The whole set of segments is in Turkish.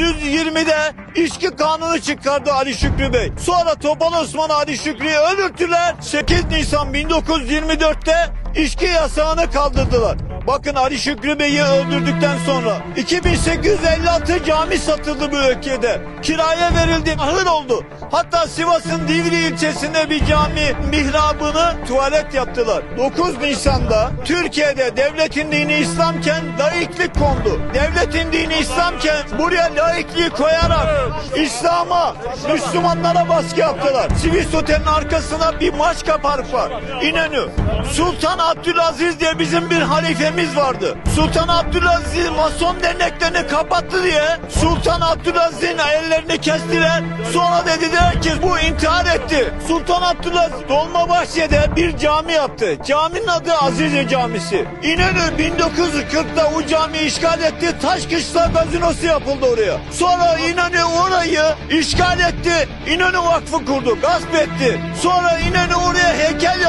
1920'de içki kanunu çıkardı Ali Şükrü Bey. Sonra Topal Osman Ali Şükrü'yü öldürttüler. 8 Nisan 1924'te içki yasağını kaldırdılar. Bakın Ali Şükrü Bey'i öldürdükten sonra 2856 cami satıldı bu ülkede. Kiraya verildi, ahır oldu. Hatta Sivas'ın Divri ilçesinde bir cami mihrabını tuvalet yaptılar. 9 Nisan'da Türkiye'de devletin dini İslamken laiklik kondu. Devletin dini İslamken buraya laikliği koyarak İslam'a, Müslümanlara baskı yaptılar. Sivas Otel'in arkasına bir Maçka Park var. İnönü. Sultan Abdülaziz diye bizim bir halifemiz vardı. Sultan Abdülaziz Mason derneklerini kapattı diye Sultan Abdülaziz'in ellerini kestiler. Sonra dediler ki bu intihar etti. Sultan Abdülaziz Dolmabahçe'de bir cami yaptı. Caminin adı Azize Camisi. İnönü 1940'da o camiyi işgal etti. Taşkışla gazinosu yapıldı oraya. Sonra İnönü orayı işgal etti. İnönü Vakfı kurdu. Gasp etti. Sonra İnönü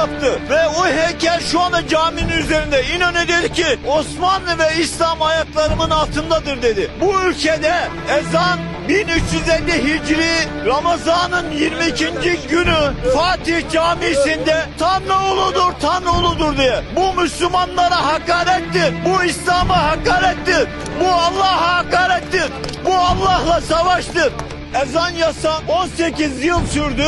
yaptı. Ve o heykel şu anda caminin üzerinde. İnönü dedi ki Osmanlı ve İslam ayaklarımın altındadır dedi. Bu ülkede ezan 1350 Hicri Ramazan'ın 22. günü Fatih Camisi'nde Tanrı uludur, Tanrı uludur diye. Bu Müslümanlara hakarettir. Bu İslam'a hakarettir. Bu Allah'a hakarettir. Bu Allah'la savaştır. Ezan yasa 18 yıl sürdü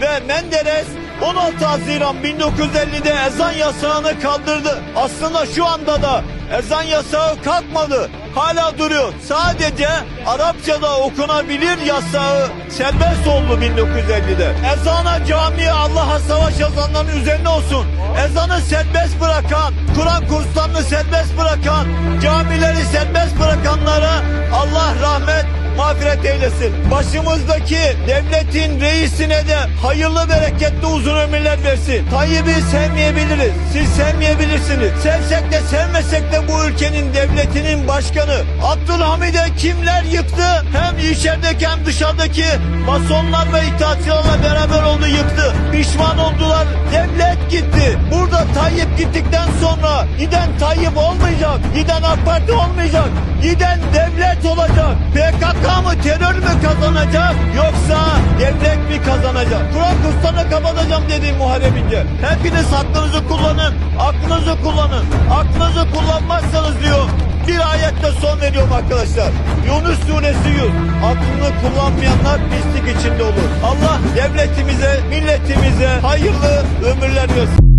ve Menderes 16 Haziran 1950'de ezan yasağını kaldırdı. Aslında şu anda da ezan yasağı kalkmadı. Hala duruyor. Sadece Arapçada okunabilir yasağı serbest oldu 1950'de. Ezana, camiye, Allah'a savaş yazanların üzerine olsun. Ezanı serbest bırakan, Kur'an kurslarını serbest bırakan, camileri serbest bırakanlara mağfiret eylesin. Başımızdaki devletin reisine de hayırlı bereketli uzun ömürler versin. Tayyip'i sevmeyebiliriz. Siz sevmeyebilirsiniz. Sevsek de sevmesek de bu ülkenin devletinin başkanı. Abdülhamid'e kimler yıktı? Hem içerideki hem dışarıdaki masonlar ve itaatçılarla beraber oldu yıktı. Pişman oldular. Devlet gitti. Burada gittikten sonra giden Tayyip olmayacak. Giden AK Parti olmayacak. Giden devlet olacak. PKK mı terör mü kazanacak yoksa devlet mi kazanacak? Kur'an kurslarını kapatacağım dedi Muharrem İnce. Hepiniz aklınızı kullanın. Aklınızı kullanın. Aklınızı kullanmazsanız diyor bir ayette son veriyorum arkadaşlar. Yunus suresi 100. Aklını kullanmayanlar pislik içinde olur. Allah devletimize, milletimize hayırlı ömürler versin.